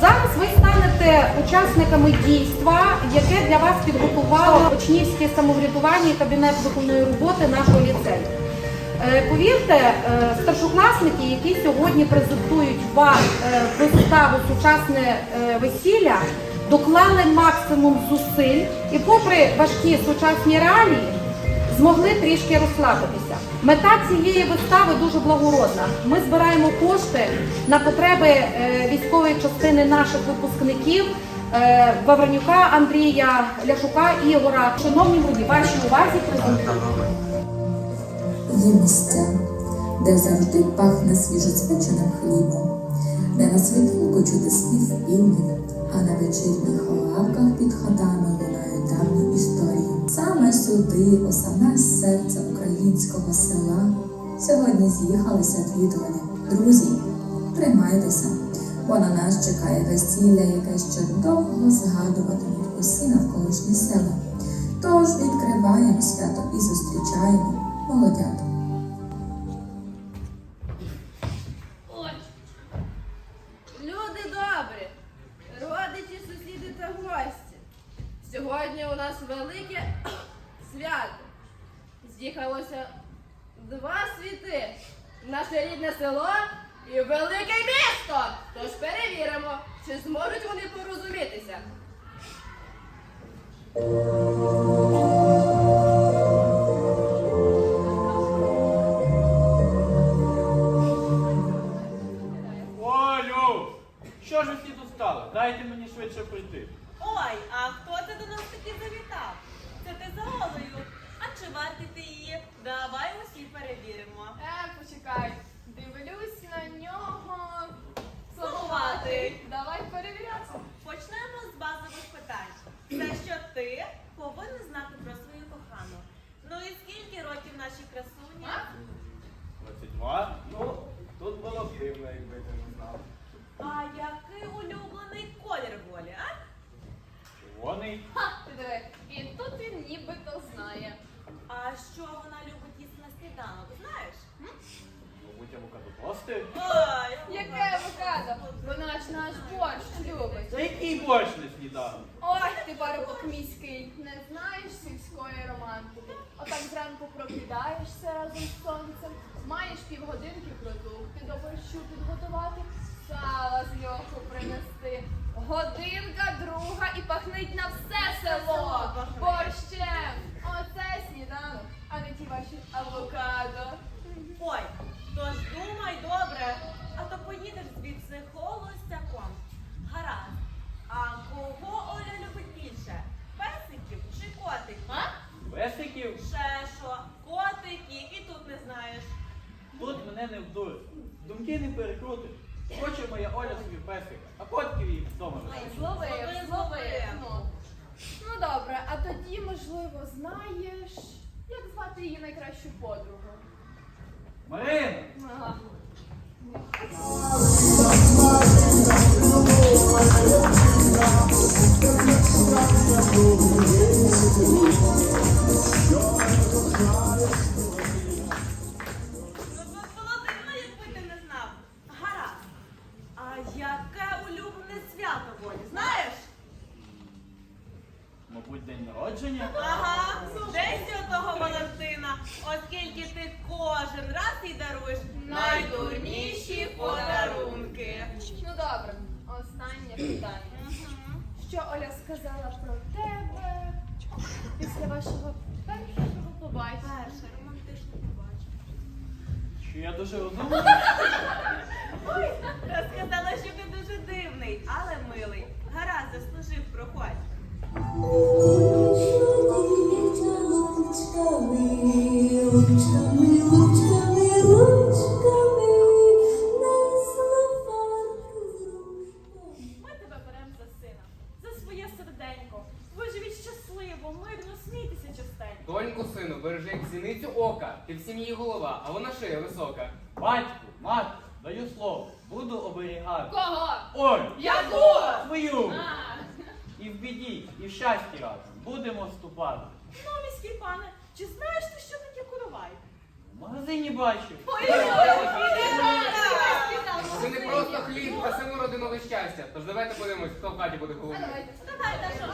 Зараз ви станете учасниками дійства, яке для вас підготувало учнівське самоврядування і кабінет виховної роботи нашого ліцею. Е, Повірте, е, старшокласники, які сьогодні презентують вам е, виставу сучасне весілля, доклали максимум зусиль і, попри важкі сучасні реалії, змогли трішки розслабитися. Мета цієї вистави дуже благородна. Ми збираємо кошти на потреби е, військової частини наших випускників. е, Вавренюка Андрія Ляшука Ігора. Шановні друзі, вашій увазі. Є місця, де завжди пахне свіжоспеченим хлібом, де на світанку чути спів півнів, а на вечірніх лавках під хатами лунають давні історії. Саме сюди, у саме серце українського села, сьогодні з'їхалися відвідування. Друзі, тримайтеся, бо на нас чекає весілля, яке ще довго згадуватимуть усі навколишні села. Тож відкриваємо свято і зустрічаємо молодят. Наше рідне село і велике місто. Тож перевіримо, чи зможуть вони порозумітися. Олю! Що ж всі тут стали? Дайте мені швидше прийти. Ой, а хто це до нас таки завітав? Це ти за Олею. А чи варті ти її? Давай усі перевіримо. Почекай, дивлюсь на нього. Слабуватий. Давай перевіряти. Почнемо з базових питань. Те, що ти повинен знати про свою кохану. Ну і скільки років нашій красуні? А? 22? Ну, тут було б дивно, якби ти не знав. А який улюблений колір волі, а? Червоний. Ха, ти диви. І тут він нібито знає. А що вона любить їсти на сніданок, знаєш? Мабуть, авокадо тости. Ой, Яке авокадо? Вона ж наш борщ любить. Та який борщ на сніданок? Ой, ти парубок міський, не знаєш сільської романтики. Отак зранку прокидаєшся разом з сонцем, маєш півгодинки продукти до борщу підготувати, сала з льоху принести. Годинка, друга і пахнить на все село борщем. Оце сніданок, а не ті ваші авокадо. Ой, тож думай добре, а то поїдеш звідси холостяком. Гаразд. А кого Оля любить більше? Песиків чи котиків? А? Весиків? Ще що, котики і тут не знаєш. Тут мене не вдуриш. Думки не перекрутиш. Хоче моя Оля собі песика, а котків їй вдома лишить. Зловив. Ну. ну добре, а тоді, можливо, знаєш, як звати її найкращу подругу? Марина! Ага. Ну Ми магазині бачив. Це не просто хліб, а семеро родиновий щастя. Тож давайте подивимось, хто в хаті буде головним. Давайте, що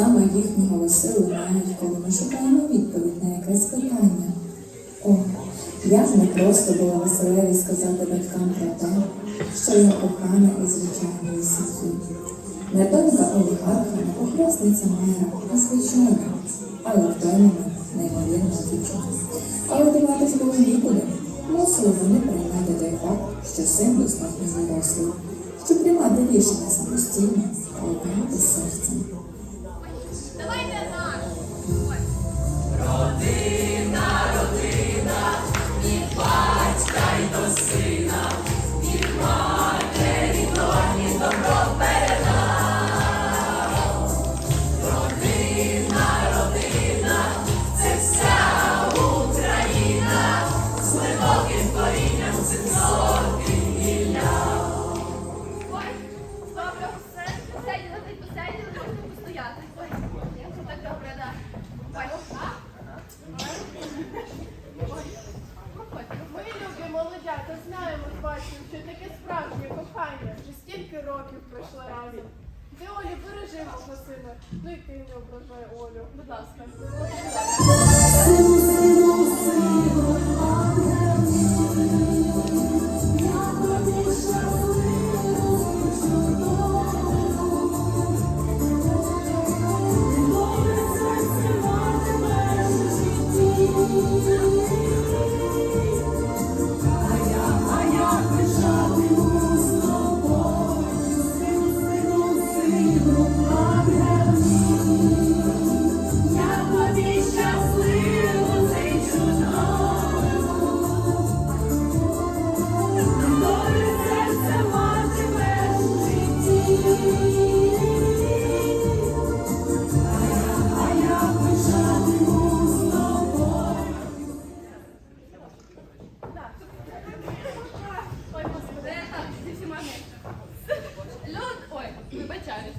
Саме їхні голоси лунають, коли ми шукаємо відповідь на якесь питання. О, як не просто було веселеві сказати батькам про те, що я кохана і звичайної сім'ї. Не донька олігарха, не похресниця мера, а звичайна, але впевнена, неймовірна дівчина. Але диватись було нікуди. Мусили вони приймати той факт, що син достатньо дорослий, щоб приймати рішення самостійно, а обирати серцем.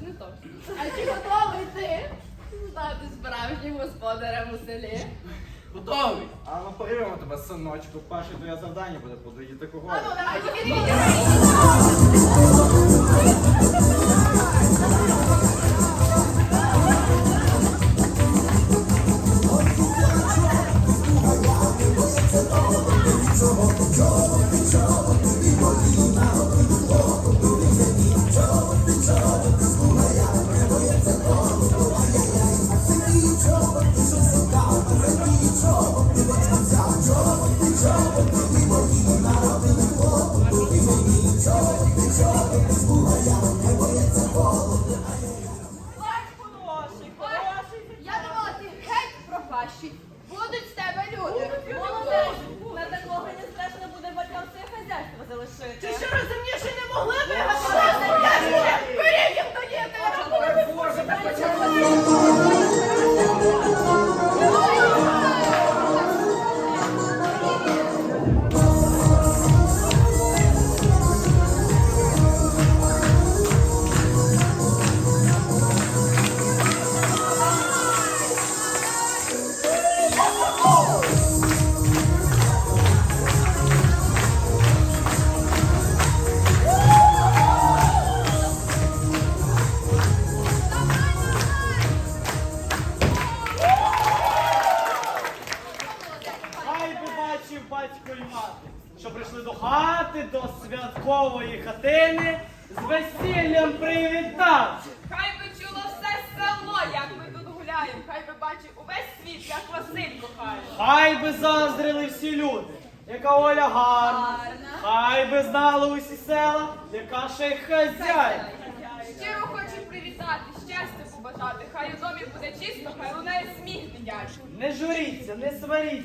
Не то. А чи готовий ти стати справжнім господарем у селі? Готовий! А ну порівняємо тебе, синочку. Перше твоє завдання буде подоїти кого. Ну, давай, тільки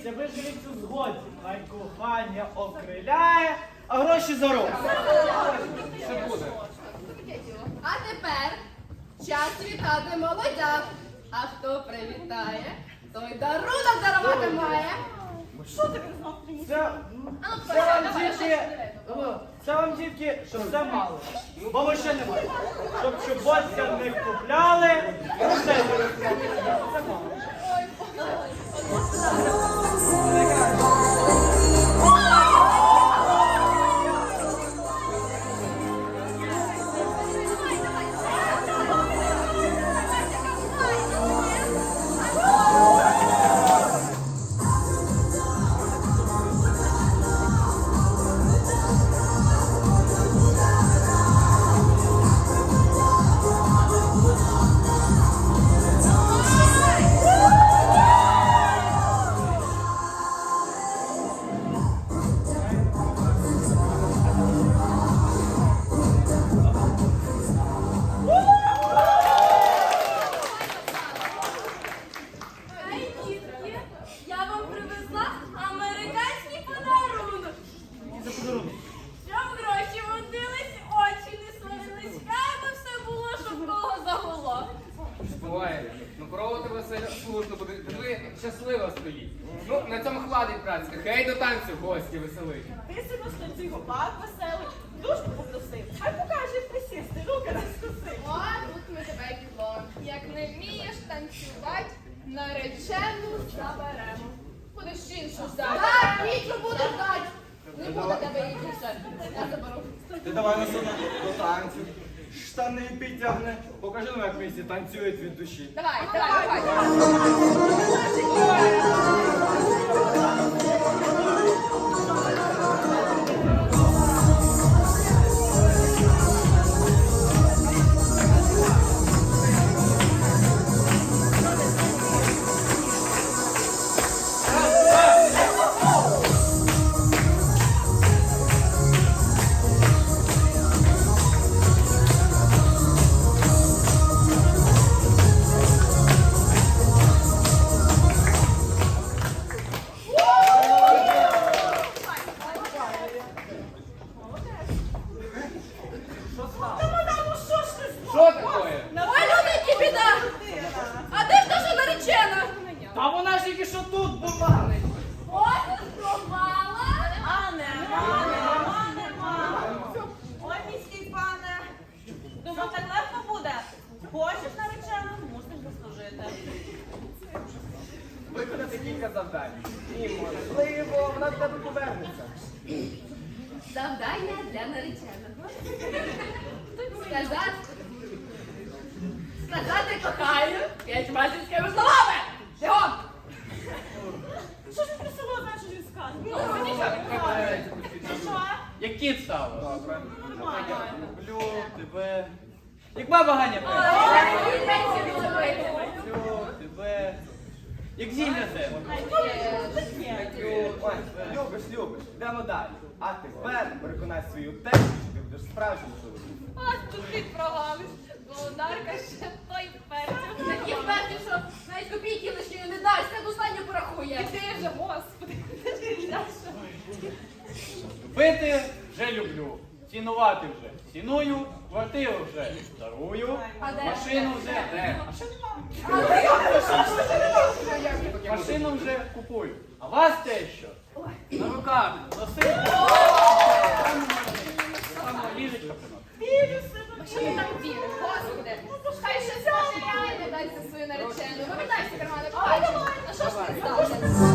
сваріться, ви живіть у згоді. Хай кохання окриляє, а гроші. Все буде. А тепер час вітати молодят. А хто привітає, той дарунок дарувати має. Це, це вам тільки, ну, це вам тільки, щоб все мало. Бо ви ще немає. Щоб чоботця не купляли, не розкупляли. Це мало. Ей, Ви щаслива стоїть. Ну, на цьому хватить праці. Хай до танцю гості веселить. Ти сину станцюй гопак веселий, дужку попросив. Хай покаже, присісти, руки не скуси. О, тут ми тебе підло. Як не вмієш танцювати, наречену заберемо. Будеш іншу ждати. Так, нічого буде ждать. Не буде тебе її більше. Я заберу. Ти давай на до танцю. Штани підтягне. Покажи нам, як місці танцюють від душі. Давай, давай, давай. Наречену, мусиш дослужити. Виконати кілька завдань. І можливо, вона до тебе повернеться. Завдання для нареченого. Сказати, сказати кохаю п'ятьма сільськими словами. Бігом! Що ж він про село знаєш, що він скаже? Ну, нічого, не Що? Як кіт стало. Добре. Нормально. Люблю тебе. Як баба Ганя тебе. Як зілля тебе. Любиш, любиш. Йдемо далі. А тепер переконай свою тещу, що ти будеш справжнім чоловіком. Ось тут ти прогалиш. Володарка ще той перцю. Такі вперті, що навіть копійки лише не дасть, це достатньо порахує. Ти вже, господи. Любити вже люблю. Цінувати вже ціную. Квартиру вже дарую, машину вже не. Машину вже купую. А вас те що? На руках носити. Вірю себе. Що ти там віриш? Хай ну, ще скаже реально дай свою наречену. Вимітайся, кармани. Ай, давай. Ну що ж ти сталося?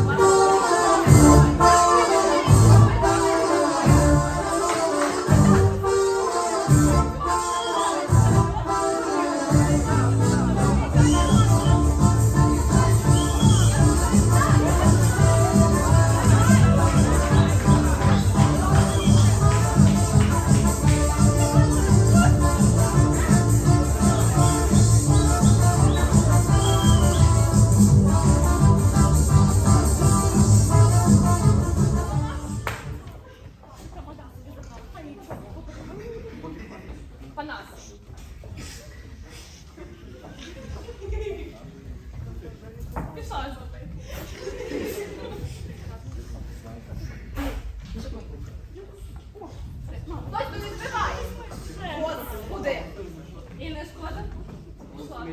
Çok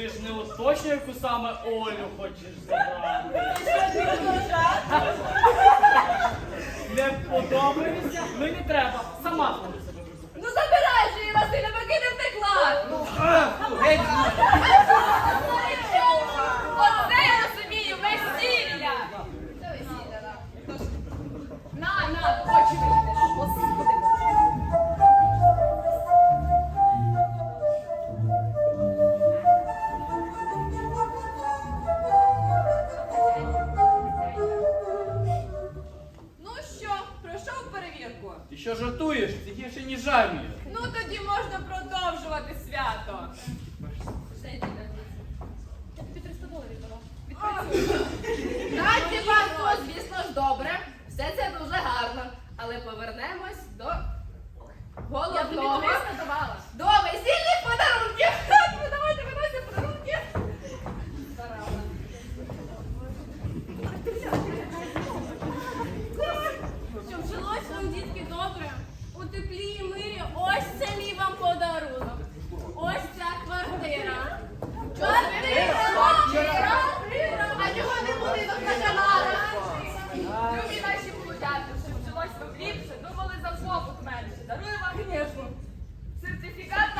ти ж не уточнює, яку саме Олю хочеш забрати. Не подобається? мені треба. Сама коли себе Ну забирай же її, Василя, поки не втекла! Ну, ну, геть! самі. Ну тоді можна продовжувати свято. Тобі 300 доларів. Дайте вам то, звісно ж, добре. Все це дуже гарно. Але повернемось до головного. significado